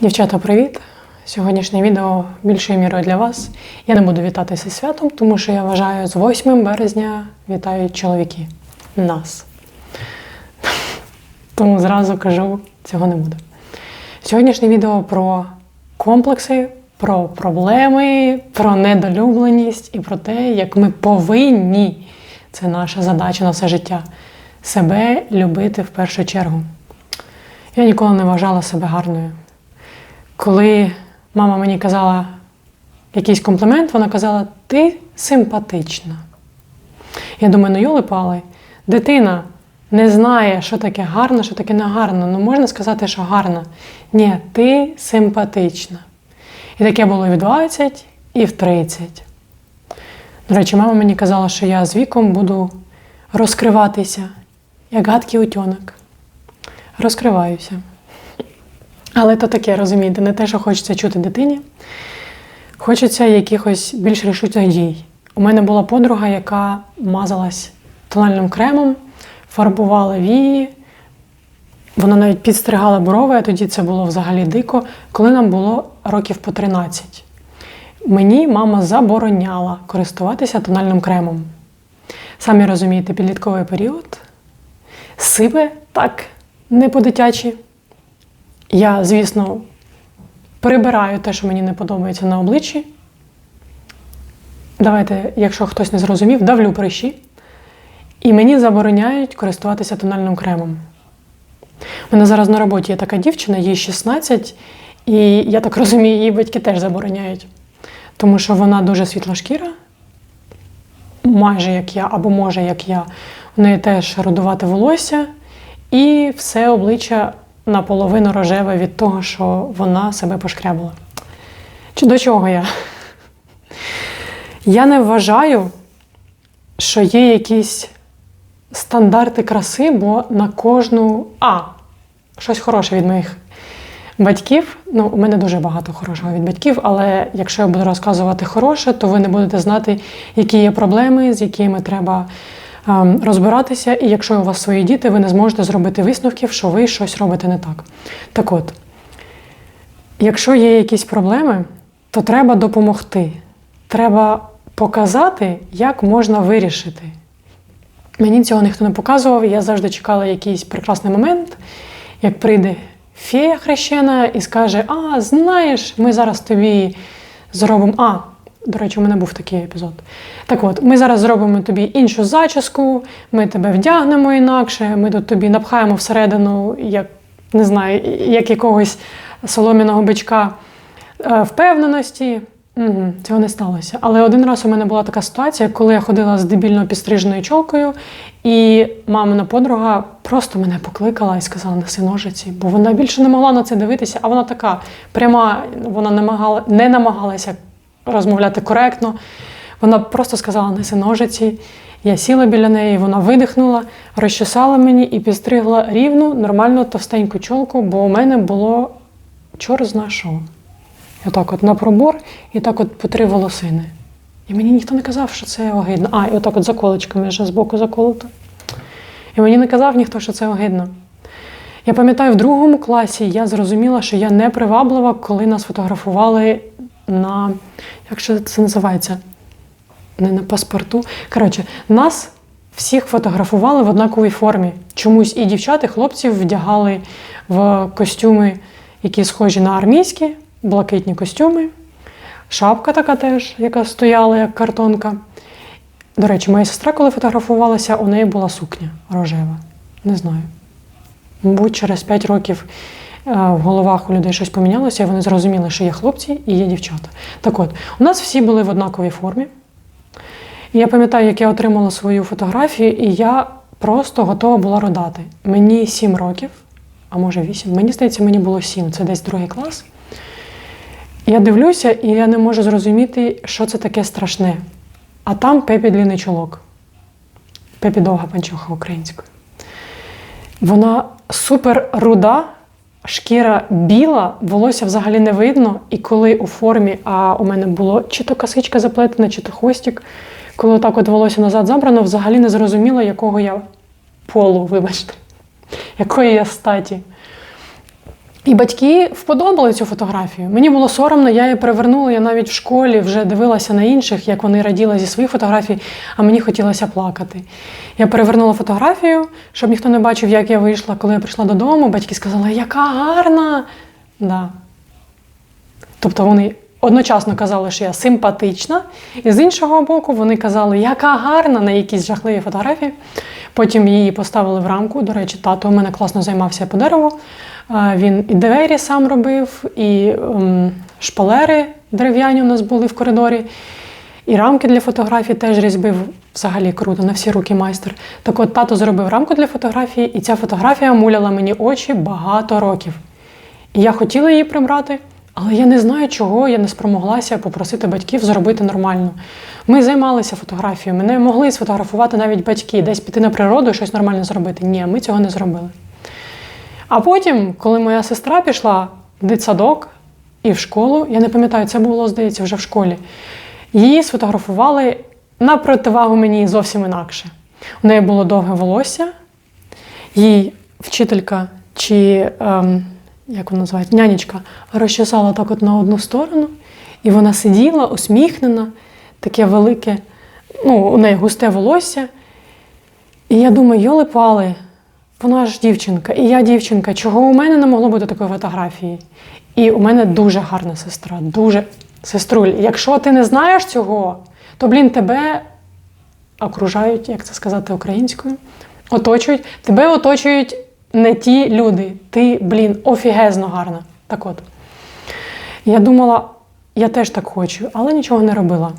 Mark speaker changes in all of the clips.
Speaker 1: Дівчата, привіт! Сьогоднішнє відео більшою мірою для вас. Я не буду вітатися святом, тому що я вважаю, з 8 березня вітають чоловіки. Нас. Тому зразу кажу, цього не буде. Сьогоднішнє відео про комплекси, про проблеми, про недолюбленість і про те, як ми повинні, це наша задача на все життя, себе любити в першу чергу. Я ніколи не вважала себе гарною. Коли мама мені казала якийсь комплімент, вона казала: ти симпатична. Я думаю, ну йоли пали, дитина не знає, що таке гарно, що таке не гарно. Ну можна сказати, що гарна. Ні, ти симпатична. І таке було і в 20, і в 30. До речі, мама мені казала, що я з віком буду розкриватися, як гадкий утьонок. Розкриваюся. Але то таке, розумієте, не те, що хочеться чути дитині. Хочеться якихось більш рішучих дій. У мене була подруга, яка мазалась тональним кремом, фарбувала вії. Вона навіть підстригала брови, а тоді це було взагалі дико, коли нам було років по 13. Мені мама забороняла користуватися тональним кремом. Самі розумієте, підлітковий період. Сипе так, не по-дитячі. Я, звісно, прибираю те, що мені не подобається на обличчі. Давайте, якщо хтось не зрозумів, давлю прищі. І мені забороняють користуватися тональним кремом. У мене зараз на роботі є така дівчина, їй 16, і я так розумію, її батьки теж забороняють. Тому що вона дуже світлошкіра, майже як я, або може як я. У неї теж рудувате волосся, і все обличчя наполовину рожеве від того, що вона себе пошкрябала. Чи до чого я? Я не вважаю, що є якісь стандарти краси, бо на кожну. А, щось хороше від моїх батьків. Ну, у мене дуже багато хорошого від батьків, але якщо я буду розказувати хороше, то ви не будете знати, які є проблеми, з якими треба розбиратися. І якщо у вас свої діти, ви не зможете зробити висновків, що ви щось робите не так. Так от, якщо є якісь проблеми, то треба допомогти. Треба показати, як можна вирішити. Мені цього ніхто не показував, я завжди чекала якийсь прекрасний момент, як прийде фея хрещена і скаже: А, знаєш, ми зараз тобі зробимо. А, до речі, у мене був такий епізод. Так от, ми зараз зробимо тобі іншу зачіску, ми тебе вдягнемо інакше, ми тут тобі напхаємо всередину, як не знаю, як якогось солом'яного бичка е, впевненості. Угу, цього не сталося. Але один раз у мене була така ситуація, коли я ходила з дебільно підстриженою чолкою, і мамина подруга просто мене покликала і сказала неси ножиці, бо вона більше не могла на це дивитися, а вона така пряма, вона намагала, не намагалася розмовляти коректно. Вона просто сказала неси ножиці. Я сіла біля неї, вона видихнула, розчесала мені і підстригла рівну, нормальну товстеньку чолку, бо у мене було чор зна що. Отак от на пробор, і так от по три волосини. І мені ніхто не казав, що це огидно. А, і отак от за колечками вже збоку заколото. І мені не казав ніхто, що це огидно. Я пам'ятаю, в другому класі я зрозуміла, що я не приваблива, коли нас фотографували на. Як же це називається? Не на паспорту. Коротше, нас всіх фотографували в однаковій формі. Чомусь і дівчат, і хлопців вдягали в костюми, які схожі на армійські блакитні костюми, шапка така теж, яка стояла як картонка. До речі, моя сестра, коли фотографувалася, у неї була сукня рожева. Не знаю. Мабуть, через 5 років в головах у людей щось помінялося, і вони зрозуміли, що є хлопці і є дівчата. Так от, у нас всі були в однаковій формі. Я пам'ятаю, як я отримала свою фотографію, і я просто готова була родати. Мені 7 років, а може 8. Мені здається, мені було 7, це десь другий клас. Я дивлюся, і я не можу зрозуміти, що це таке страшне. А там пепі длинний чолок. Пепі довга панчоха українською. Вона супер руда, шкіра біла, волосся взагалі не видно. І коли у формі, а у мене було чи то косичка заплетена, чи то хвостик, коли так от волосся назад забрано, взагалі не зрозуміло, якого я полу, вибачте, якої я статі. І батьки вподобали цю фотографію. Мені було соромно, я її перевернула. Я навіть в школі вже дивилася на інших, як вони раділи зі своїх фотографій, а мені хотілося плакати. Я перевернула фотографію, щоб ніхто не бачив, як я вийшла. Коли я прийшла додому, батьки сказали, яка гарна. Да. Тобто вони одночасно казали, що я симпатична, і з іншого боку, вони казали, яка гарна на якісь жахливі фотографії. Потім її поставили в рамку. До речі, тато у мене класно займався по дереву. Він і двері сам робив, і ем, шпалери дерев'яні у нас були в коридорі. І рамки для фотографій теж різьбив взагалі круто, на всі руки майстер. Так от тато зробив рамку для фотографії, і ця фотографія муляла мені очі багато років. І я хотіла її прибрати, але я не знаю, чого я не спромоглася попросити батьків зробити нормально. Ми займалися фотографією, мене могли сфотографувати навіть батьки, десь піти на природу і щось нормально зробити. Ні, ми цього не зробили. А потім, коли моя сестра пішла в дитсадок і в школу, я не пам'ятаю, це було, здається, вже в школі. Її сфотографували на противагу мені зовсім інакше. У неї було довге волосся, їй вчителька чи ем, як вона називається, нянечка розчесала так от на одну сторону, і вона сиділа усміхнена, таке велике, ну, у неї густе волосся. І я думаю, йоли пали, вона ж дівчинка, і я дівчинка, чого у мене не могло бути такої фотографії? І у мене дуже гарна сестра, дуже сеструль. Якщо ти не знаєш цього, то, блін, тебе окружають, як це сказати українською, оточують, тебе оточують не ті люди. Ти, блін, офігезно гарна. Так от. Я думала, я теж так хочу, але нічого не робила.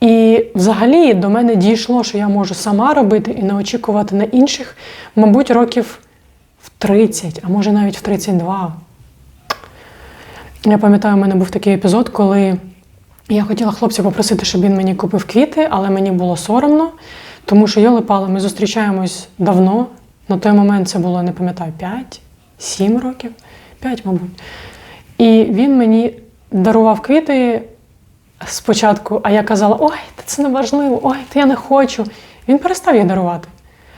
Speaker 1: І взагалі до мене дійшло, що я можу сама робити і не очікувати на інших, мабуть, років в 30, а може навіть в 32. Я пам'ятаю, у мене був такий епізод, коли я хотіла хлопця попросити, щоб він мені купив квіти, але мені було соромно, тому що йоли пали, ми зустрічаємось давно. На той момент це було, не пам'ятаю, 5-7 років, 5, мабуть. І він мені дарував квіти спочатку, а я казала: ой, це не важливо, ой, та я не хочу. Він перестав їх дарувати.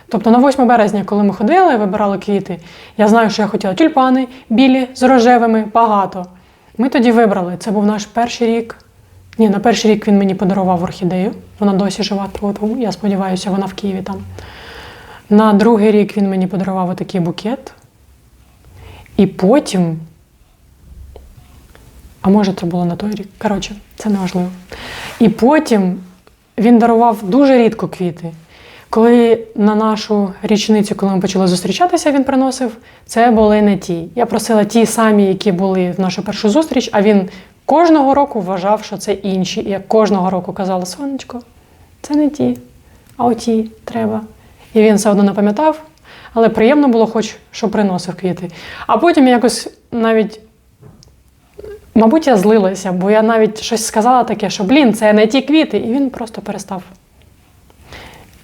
Speaker 1: Тобто на 8 березня, коли ми ходили, вибирали квіти, я знаю, що я хотіла тюльпани, білі, з рожевими, багато. Ми тоді вибрали. Це був наш перший рік. Ні, на перший рік він мені подарував орхідею. Вона досі жива. Я сподіваюся, вона в Києві там. На другий рік він мені подарував отакий букет. І потім. А може, це було на той рік. Коротше, це не важливо. І потім він дарував дуже рідко квіти. Коли на нашу річницю, коли ми почали зустрічатися, він приносив, це були не ті. Я просила ті самі, які були в нашу першу зустріч, а він кожного року вважав, що це інші. І я кожного року казала: сонечко, це не ті, а оті треба. І він все одно не пам'ятав, але приємно було, хоч що приносив квіти. А потім якось навіть, мабуть, я злилася, бо я навіть щось сказала таке, що блін, це не ті квіти, і він просто перестав.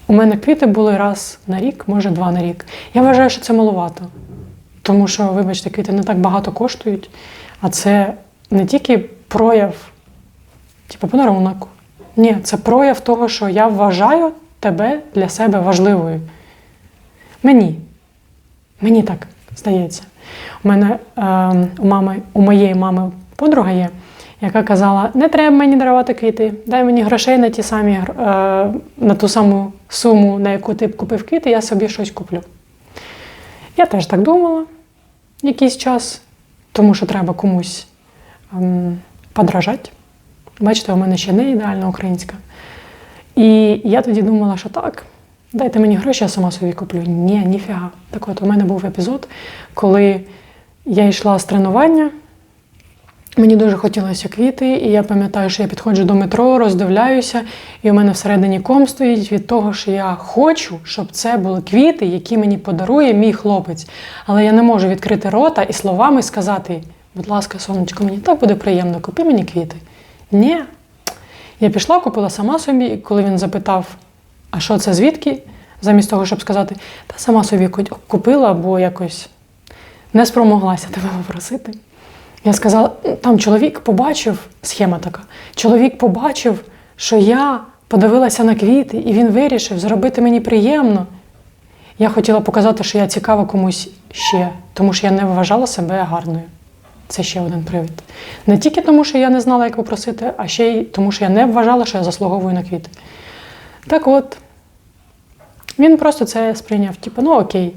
Speaker 1: У мене квіти були раз на рік, може два на рік. Я вважаю, що це маловато. Тому що, вибачте, квіти не так багато коштують, а це не тільки прояв, типу подарунок. Ні, це прояв того, що я вважаю тебе для себе важливою. Мені. Мені так здається. У мене е, у мами, у моєї мами подруга є, яка казала: не треба мені дарувати квіти, дай мені грошей на ті самі, е, на ту саму суму, на яку ти купив квіти, я собі щось куплю. Я теж так думала якийсь час, тому що треба комусь ем, подражати. Бачите, у мене ще не ідеальна українська. І я тоді думала, що так, дайте мені гроші, я сама собі куплю. Ні, ніфіга. Так от у мене був епізод, коли я йшла з тренування. Мені дуже хотілося квіти, і я пам'ятаю, що я підходжу до метро, роздивляюся, і у мене всередині ком стоїть від того, що я хочу, щоб це були квіти, які мені подарує мій хлопець. Але я не можу відкрити рота і словами сказати: будь ласка, сонечко, мені так буде приємно, купи мені квіти. Ні. Я пішла, купила сама собі, і коли він запитав, а що це звідки? Замість того, щоб сказати, та сама собі купила, бо якось не спромоглася тебе попросити. Я сказала, там чоловік побачив, схема така, чоловік побачив, що я подивилася на квіти, і він вирішив зробити мені приємно. Я хотіла показати, що я цікава комусь ще, тому що я не вважала себе гарною. Це ще один привід. Не тільки тому, що я не знала, як попросити, а ще й тому, що я не вважала, що я заслуговую на квіти. Так от, він просто це сприйняв, типу, ну окей.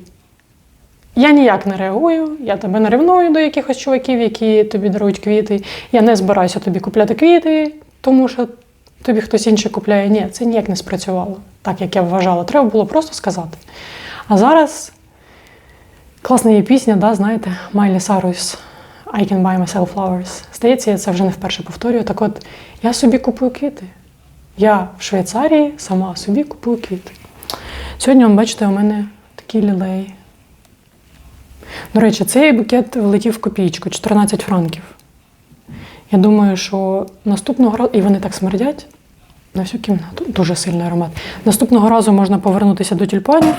Speaker 1: Я ніяк не реагую, я тебе не ревную до якихось чуваків, які тобі дарують квіти. Я не збираюся тобі купляти квіти, тому що тобі хтось інший купляє. Ні, це ніяк не спрацювало, так як я вважала. Треба було просто сказати. А зараз класна є пісня, да, знаєте, Майлі Сарус I can buy myself flowers. Здається, я це вже не вперше повторюю. Так от, я собі купую квіти. Я в Швейцарії сама собі купую квіти. Сьогодні, бачите, у мене такі лілеї. До речі, цей букет влетів в копійку 14 франків. Я думаю, що наступного разу, і вони так смердять на всю кімнату, дуже сильний аромат. Наступного разу можна повернутися до тюльпанів,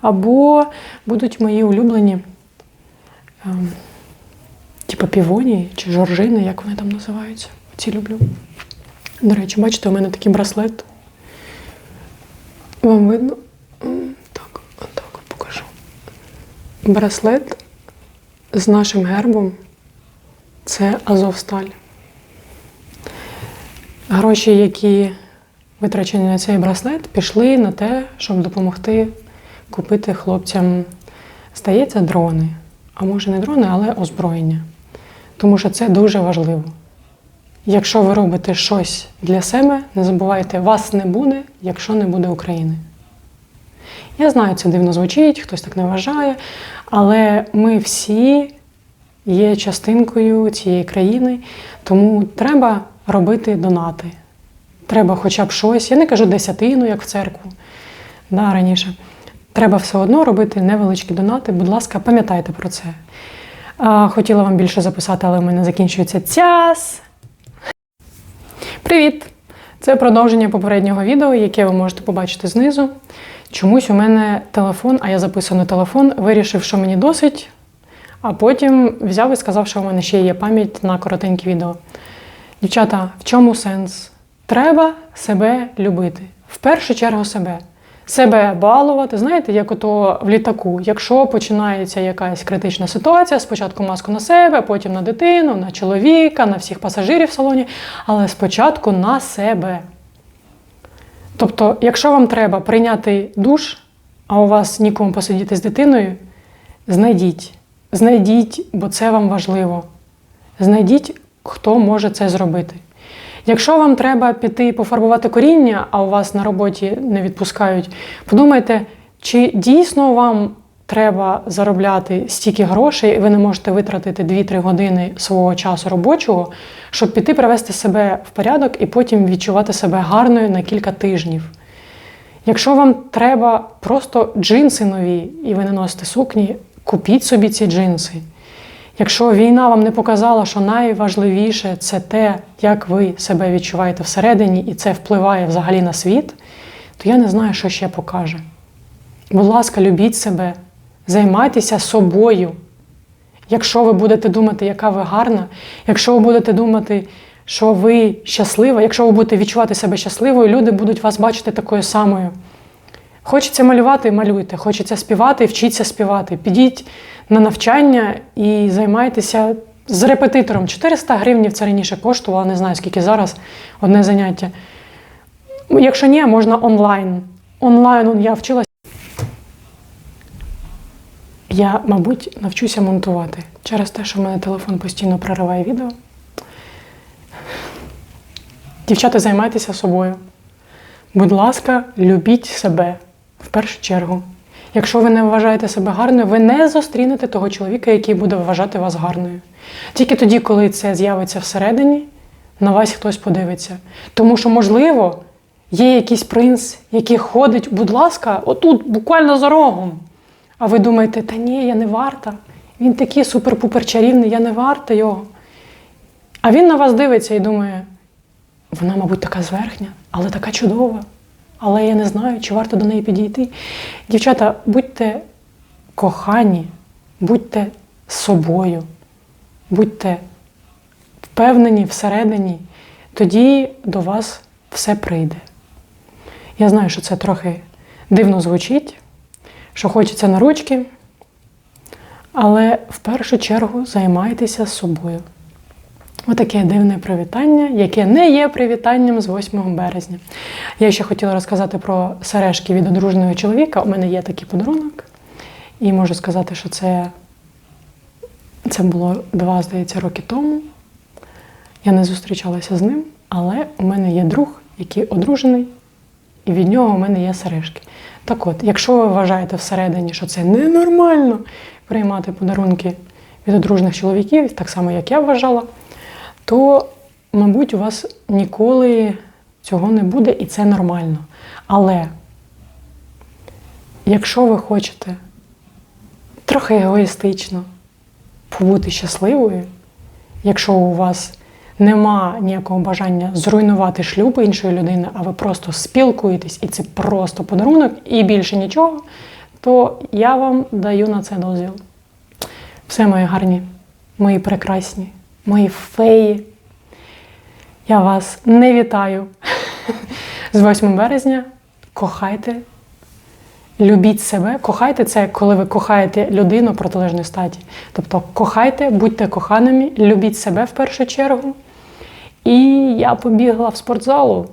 Speaker 1: або будуть мої улюблені, ем, типу півонії чи жоржини, як вони там називаються. Ці люблю. До речі, бачите, у мене такий браслет. Вам видно? М, Так, отак от покажу. Браслет з нашим гербом це Азовсталь. Гроші, які витрачені на цей браслет, пішли на те, щоб допомогти купити хлопцям, здається, дрони. А може не дрони, але озброєння. Тому що це дуже важливо. Якщо ви робите щось для себе, не забувайте, вас не буде, якщо не буде України. Я знаю, це дивно звучить, хтось так не вважає, але ми всі є частинкою цієї країни, тому треба робити донати. Треба хоча б щось. Я не кажу десятину, як в церкву да, раніше. Треба все одно робити невеличкі донати. Будь ласка, пам'ятайте про це. Хотіла вам більше записати, але в мене закінчується час. Привіт! Це продовження попереднього відео, яке ви можете побачити знизу. Чомусь у мене телефон, а я записую на телефон, вирішив, що мені досить, а потім взяв і сказав, що у мене ще є пам'ять на коротенькі відео. Дівчата, в чому сенс? Треба себе любити. В першу чергу себе. Себе балувати, знаєте, як ото в літаку. Якщо починається якась критична ситуація, спочатку маску на себе, потім на дитину, на чоловіка, на всіх пасажирів в салоні, але спочатку на себе. Тобто, якщо вам треба прийняти душ, а у вас нікому посидіти з дитиною, знайдіть. Знайдіть, бо це вам важливо. Знайдіть, хто може це зробити. Якщо вам треба піти пофарбувати коріння, а у вас на роботі не відпускають, подумайте, чи дійсно вам треба заробляти стільки грошей, і ви не можете витратити 2-3 години свого часу робочого, щоб піти привести себе в порядок і потім відчувати себе гарною на кілька тижнів. Якщо вам треба просто джинси нові, і ви не носите сукні, купіть собі ці джинси. Якщо війна вам не показала, що найважливіше це те, як ви себе відчуваєте всередині, і це впливає взагалі на світ, то я не знаю, що ще покаже. Будь ласка, любіть себе, займайтеся собою. Якщо ви будете думати, яка ви гарна, якщо ви будете думати, що ви щаслива, якщо ви будете відчувати себе щасливою, люди будуть вас бачити такою самою. Хочеться малювати, малюйте, хочеться співати, вчіться співати. Підіть на навчання і займайтеся з репетитором. 400 гривень це раніше коштувало, не знаю скільки зараз одне заняття. Якщо ні, можна онлайн. Онлайн я вчилася. Я, мабуть, навчуся монтувати через те, що в мене телефон постійно прориває відео. Дівчата, займайтеся собою. Будь ласка, любіть себе в першу чергу. Якщо ви не вважаєте себе гарною, ви не зустрінете того чоловіка, який буде вважати вас гарною. Тільки тоді, коли це з'явиться всередині, на вас хтось подивиться. Тому що, можливо, є якийсь принц, який ходить, будь ласка, отут, буквально за рогом. А ви думаєте, та ні, я не варта. Він такий супер-пупер чарівний, я не варта його. А він на вас дивиться і думає, вона, мабуть, така зверхня, але така чудова. Але я не знаю, чи варто до неї підійти. Дівчата, будьте кохані, будьте собою, будьте впевнені всередині, тоді до вас все прийде. Я знаю, що це трохи дивно звучить, що хочеться на ручки. Але в першу чергу займайтеся собою. Отаке дивне привітання, яке не є привітанням з 8 березня. Я ще хотіла розказати про сережки від одруженого чоловіка. У мене є такий подарунок. І можу сказати, що це, це було два, здається, роки тому. Я не зустрічалася з ним, але у мене є друг, який одружений, і від нього у мене є сережки. Так от, якщо ви вважаєте всередині, що це ненормально приймати подарунки від одружених чоловіків, так само як я вважала, то, мабуть, у вас ніколи цього не буде, і це нормально. Але якщо ви хочете трохи егоїстично побути щасливою, якщо у вас нема ніякого бажання зруйнувати шлюб іншої людини, а ви просто спілкуєтесь, і це просто подарунок, і більше нічого, то я вам даю на це дозвіл. Все мої гарні, мої прекрасні, мої феї. Я вас не вітаю з 8 березня. Кохайте, любіть себе. Кохайте це, коли ви кохаєте людину протилежної статі. Тобто кохайте, будьте коханими, любіть себе в першу чергу. І я побігла в спортзалу.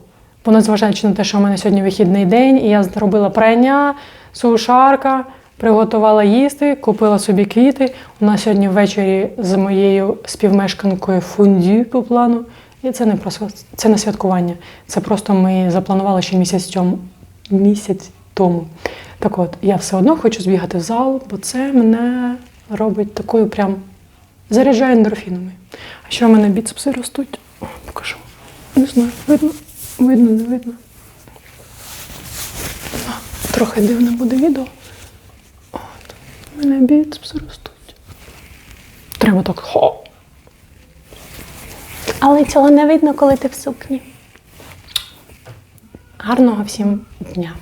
Speaker 1: Бо незважаючи на те, що в мене сьогодні вихідний день, і я зробила прання, сушарка, приготувала їсти, купила собі квіти. У нас сьогодні ввечері з моєю співмешканкою фондю по плану. І це не просто це не святкування. Це просто ми запланували ще місяць тому. Місяць тому. Так от, я все одно хочу збігати в зал, бо це мене робить такою прям заряджає ендорфінами. А що в мене біцепси ростуть? Покажу. Не знаю, видно, видно, не видно. А, трохи дивне буде відео. От. У мене біцепси ростуть. Треба так хо.
Speaker 2: Але цього не видно, коли ти в сукні.
Speaker 1: Гарного всім дня!